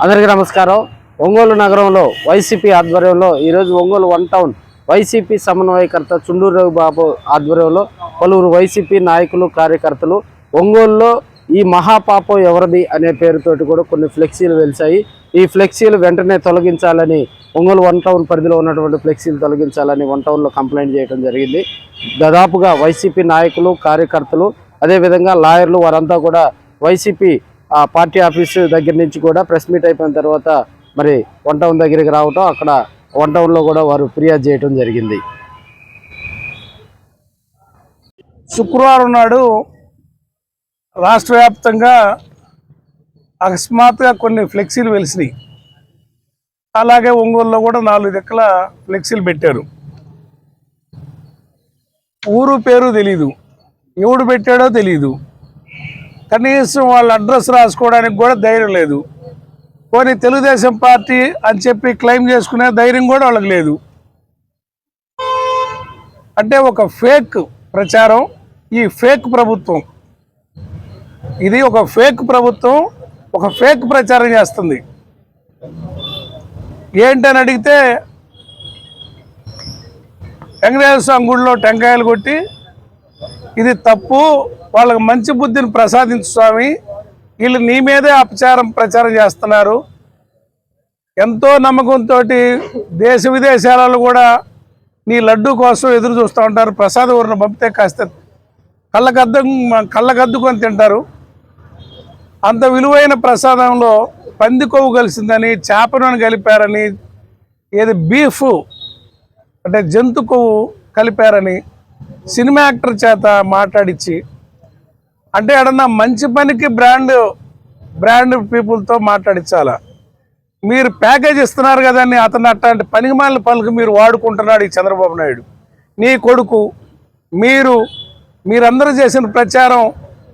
అందరికీ నమస్కారం. ఒంగోలు నగరంలో వైసీపీ ఆధ్వర్యంలో ఈరోజు ఒంగోలు వన్ టౌన్ వైసీపీ సమన్వయకర్త చుండూరు రవి బాబు ఆధ్వర్యంలో పలువురు వైసీపీ నాయకులు కార్యకర్తలు ఒంగోలులో ఈ మహాపాపం ఎవరిది అనే పేరుతోటి కూడా కొన్ని ఫ్లెక్సీలు వెలిసాయి ఈ ఫ్లెక్సీలు వెంటనే తొలగించాలని ఒంగోలు వన్ టౌన్ పరిధిలో ఉన్నటువంటి ఫ్లెక్సీలు తొలగించాలని వన్ టౌన్లో కంప్లైంట్ చేయడం జరిగింది. దాదాపుగా వైసీపీ నాయకులు కార్యకర్తలు అదేవిధంగా లాయర్లు వారంతా కూడా వైసీపీ ఆ పార్టీ ఆఫీసు దగ్గర నుంచి కూడా ప్రెస్ మీట్ అయిపోయిన తర్వాత మరి వన్ టౌన్ దగ్గరికి రావటం అక్కడ వన్ టౌన్లో కూడా వారు ఫిర్యాదు చేయటం జరిగింది. శుక్రవారం నాడు రాష్ట్ర వ్యాప్తంగా అకస్మాత్తుగా కొన్ని ఫ్లెక్సీలు వెలిసినాయి. అలాగే ఒంగోలులో కూడా నాలుగు దిక్కల ఫ్లెక్సీలు పెట్టారు. ఊరు పేరు తెలీదు. ఎవడు పెట్టాడో తెలీదు. కనీసం వాళ్ళ అడ్రస్ రాసుకోవడానికి కూడా ధైర్యం లేదు. పోనీ తెలుగుదేశం పార్టీ అని చెప్పి క్లెయిమ్ చేసుకునే ధైర్యం కూడా వాళ్ళకి లేదు. అంటే ఒక ఫేక్ ప్రచారం ఈ ఫేక్ ప్రభుత్వం. ఇది ఒక ఫేక్ ప్రభుత్వం ఒక ఫేక్ ప్రచారం చేస్తుంది. ఏంటని అడిగితే వెంకటేశ్వర స్వామి గుడిలో టెంకాయలు కొట్టి ఇది తప్పు. వాళ్ళకి మంచి బుద్ధిని ప్రసాదించు స్వామి. వీళ్ళు నీ మీదే అపచారం ప్రచారం చేస్తున్నారు. ఎంతో నమ్మకంతో దేశ విదేశాలలో కూడా నీ లడ్డు కోసం ఎదురు చూస్తూ ఉంటారు. ప్రసాద ఊరిని పంపితే కాస్త కళ్ళకద్దం కళ్ళకద్దుకొని తింటారు. అంత విలువైన ప్రసాదంలో పంది కొవ్వు కలిసిందని చేపను కలిపారని ఏది బీఫ్ అంటే జంతు కొవ్వు కలిపారని సినిమా యాక్టర్ చేత మాట్లాడించి అంటే ఏడన్నా మంచి పనికి బ్రాండ్ బ్రాండ్ పీపుల్తో మాట్లాడించాలా మీరు ప్యాకేజ్ ఇస్తున్నారు కదండి అతను అట్లాంటి పనికిమాలిన పనులకు మీరు వాడుకుంటున్నాడు ఈ చంద్రబాబు నాయుడు. నీ కొడుకు మీరు మీరందరూ చేసిన ప్రచారం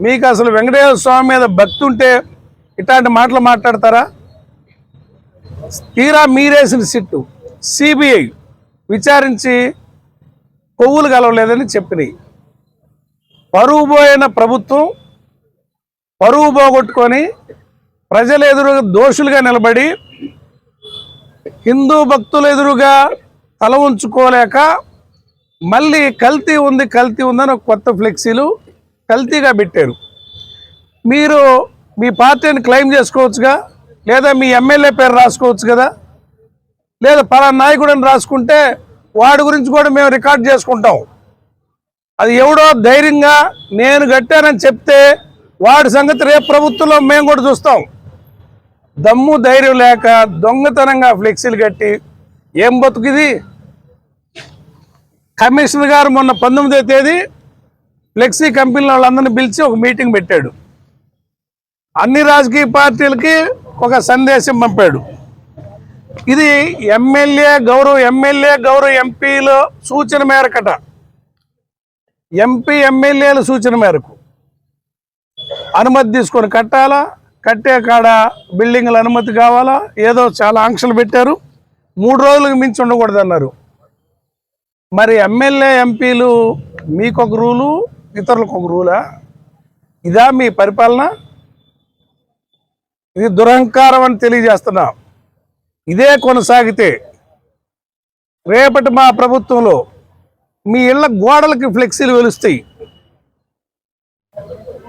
మీకు అసలు వెంకటేశ్వర స్వామి మీద భక్తి ఉంటే ఇట్లాంటి మాటలు మాట్లాడతారా? తీరా మీరేసిన సిట్టు. సిబిఐ విచారించి కొవ్వులు కలవలేదని చెప్పినాయి. పరువు పోయిన ప్రభుత్వం పరువు పోగొట్టుకొని ప్రజల ఎదురుగా దోషులుగా నిలబడి హిందూ భక్తుల ఎదురుగా తల ఉంచుకోలేక మళ్ళీ కల్తీ ఉంది కల్తీ ఉందని ఒక కొత్త ఫ్లెక్సీలు కల్తీగా పెట్టారు. మీరు మీ పార్టీని క్లెయిమ్ చేసుకోవచ్చుగా? లేదా మీ ఎమ్మెల్యే పేరు రాసుకోవచ్చు కదా? లేదా పలానా నాయకుడిని రాసుకుంటే వాడి గురించి కూడా మేము రికార్డ్ చేసుకుంటాం. అది ఎవడో ధైర్యంగా నేను కట్టానని చెప్తే వాడి సంగతి రేపు ప్రభుత్వంలో మేము కూడా చూస్తాం. దమ్ము ధైర్యం లేక దొంగతనంగా ఫ్లెక్సీలు కట్టి ఏం బతుకుది కమిషనర్ గారు మొన్న పంతొమ్మిదో తేదీ ఫ్లెక్సీ కంపెనీల వాళ్ళందరినీ పిలిచి ఒక మీటింగ్ పెట్టాడు. అన్ని రాజకీయ పార్టీలకి ఒక సందేశం పంపాడు. ఇది ఎమ్మెల్యే గౌరవ ఎమ్మెల్యే గౌరవ ఎంపీల సూచన మేరకట. ఎంపీ ఎమ్మెల్యేల సూచన మేరకు. అనుమతి తీసుకొని కట్టాలా? కట్టే కాడ బిల్డింగ్ల అనుమతి కావాలా? ఏదో చాలా ఆంక్షలు పెట్టారు. మూడు రోజులకు మించి ఉండకూడదు అన్నారు మరి ఎమ్మెల్యే ఎంపీలు మీకొక రూలు ఇతరులకు ఒక రూలా? ఇదా మీ పరిపాలన? ఇది దురహంకారం అని తెలియజేస్తున్నాం. ఇదే కొనసాగితే రేపటి మా ప్రభుత్వంలో మీ ఇళ్ళ గోడలకి ఫ్లెక్సీలు వెలుస్తాయి.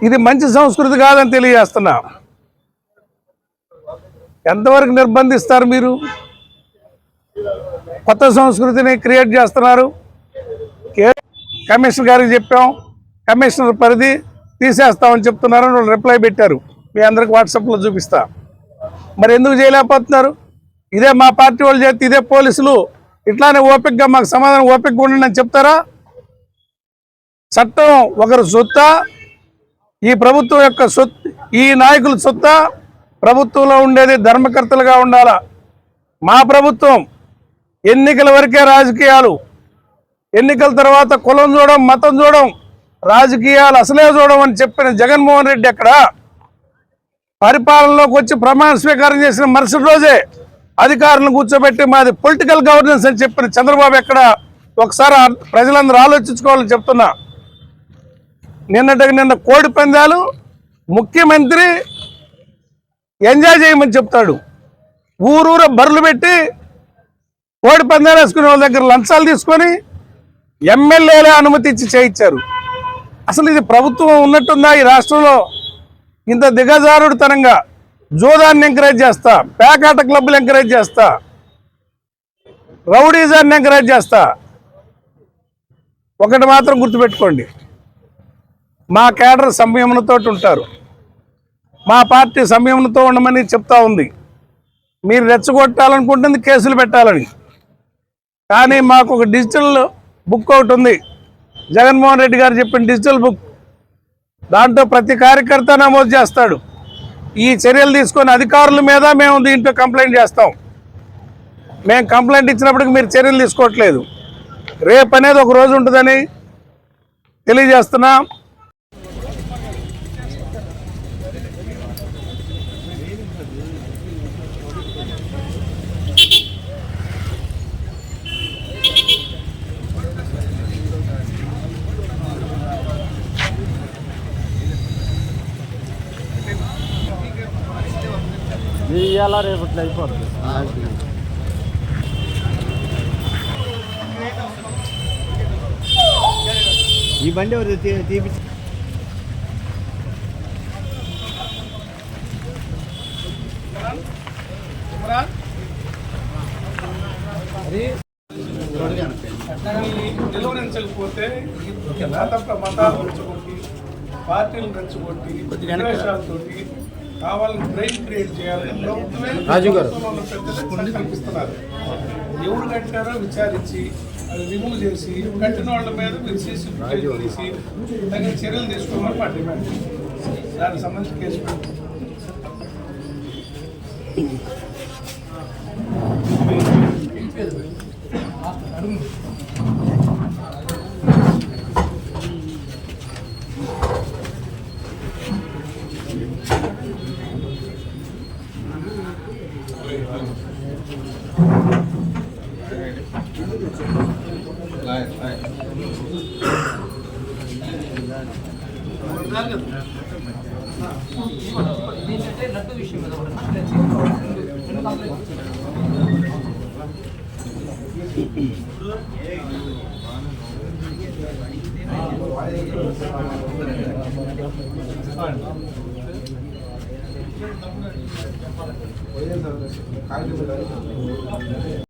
ఇది మంచి సంస్కృతి కాదని తెలియజేస్తున్నా. ఎంతవరకు నిర్బంధిస్తారు మీరు? కొత్త సంస్కృతిని క్రియేట్ చేస్తున్నారు. కమిషనర్ గారికి చెప్పాం. కమిషనర్ పరిధి తీసేస్తామని చెప్తున్నారు అని వాళ్ళు రిప్లై పెట్టారు. మీ అందరికి వాట్సాప్లో చూపిస్తా. మరి ఎందుకు చేయలేకపోతున్నారు? ఇదే మా పార్టీ వాళ్ళు చేస్తే ఇదే పోలీసులు. ఇట్లానే ఓపికగా మాకు సమాధానం ఓపికగా ఉండండి అని చెప్తారా? చట్టం ఒకరు సొత్తా ఈ ప్రభుత్వం యొక్క సొత్ ఈ నాయకుల సొత్తా ప్రభుత్వంలో ఉండేది ధర్మకర్తలుగా ఉండాలా? మా ప్రభుత్వం ఎన్నికల వరకే రాజకీయాలు. ఎన్నికల తర్వాత కులం చూడడం మతం చూడడం రాజకీయాలు అసలే చూడడం అని చెప్పిన జగన్మోహన్ రెడ్డి అక్కడ పరిపాలనలోకి వచ్చి ప్రమాణ స్వీకారం చేసిన మరుసటి రోజే అధికారులను కూర్చోబెట్టి మాది పొలిటికల్ గవర్నెన్స్ అని చెప్పిన చంద్రబాబు ఎక్కడ? ఒకసారి ప్రజలందరూ ఆలోచించుకోవాలని చెప్తున్నా. నిన్నటికి నిన్న కోడి పందాలు ముఖ్యమంత్రి ఎంజాయ్ చేయమని చెప్తాడు. ఊరూర బర్రెలు పెట్టి కోడి పందాలు వేసుకునే వాళ్ళ దగ్గర లంచాలు తీసుకొని ఎమ్మెల్యేలే అనుమతి ఇచ్చి చేయించారు. అసలు ఇది ప్రభుత్వం ఉన్నట్టుందా ఈ రాష్ట్రంలో? ఇంత దిగజారుడుతనంగా. జూదాన్ని ఎంకరేజ్ చేస్తా పేకాట క్లబ్లు ఎంకరేజ్ చేస్తా రౌడీజాన్ని ఎంకరేజ్ చేస్తా. ఒకటి మాత్రం గుర్తుపెట్టుకోండి. మా కేడర్ సంయమనతో ఉంటారు. మా పార్టీ సంయమనతో ఉండమని చెప్తా ఉంది. మీరు రెచ్చగొట్టాలనుకుంటుంది కేసులు పెట్టాలని. కానీ మాకు ఒక డిజిటల్ బుక్ ఒకటి ఉంది. జగన్మోహన్ రెడ్డి గారు చెప్పిన డిజిటల్ బుక్. దాంట్లో ప్రతి కార్యకర్త నమోదు చేస్తాడు. ఈ చర్యలు తీసుకొని అధికారుల మీద మేము దీంట్లో కంప్లైంట్ చేస్తాం. మేము కంప్లైంట్ ఇచ్చినప్పటికి మీరు చర్యలు తీసుకోవట్లేదు. రేపు అనేది ఒక రోజు ఉంటుందని తెలియజేస్తున్నాం. ఇవాళ రేపు ఇట్లా అయిపోతుంది ఈ బండి ఎవరు తీ- తీపిచ్చి నిలువరించకపోతే మత మతాలు రెచ్చగొట్టి పార్టీలు రెచ్చగొట్టి కావాలని క్రియేట్ రాజు గారు. ఎవరు కట్టారో విచారించి అది రిమూవ్ చేసి కట్టిన వాళ్ళ మీద విశేషం చేసి తగిన చర్యలు తీసుకోమని మా డిమాండ్. దానికి సంబంధించి కేసు పెట్టారు ఏంటంటే లడ్డు విషయం మీద కూడా రెండు కంప్లైంట్స్ కాగితం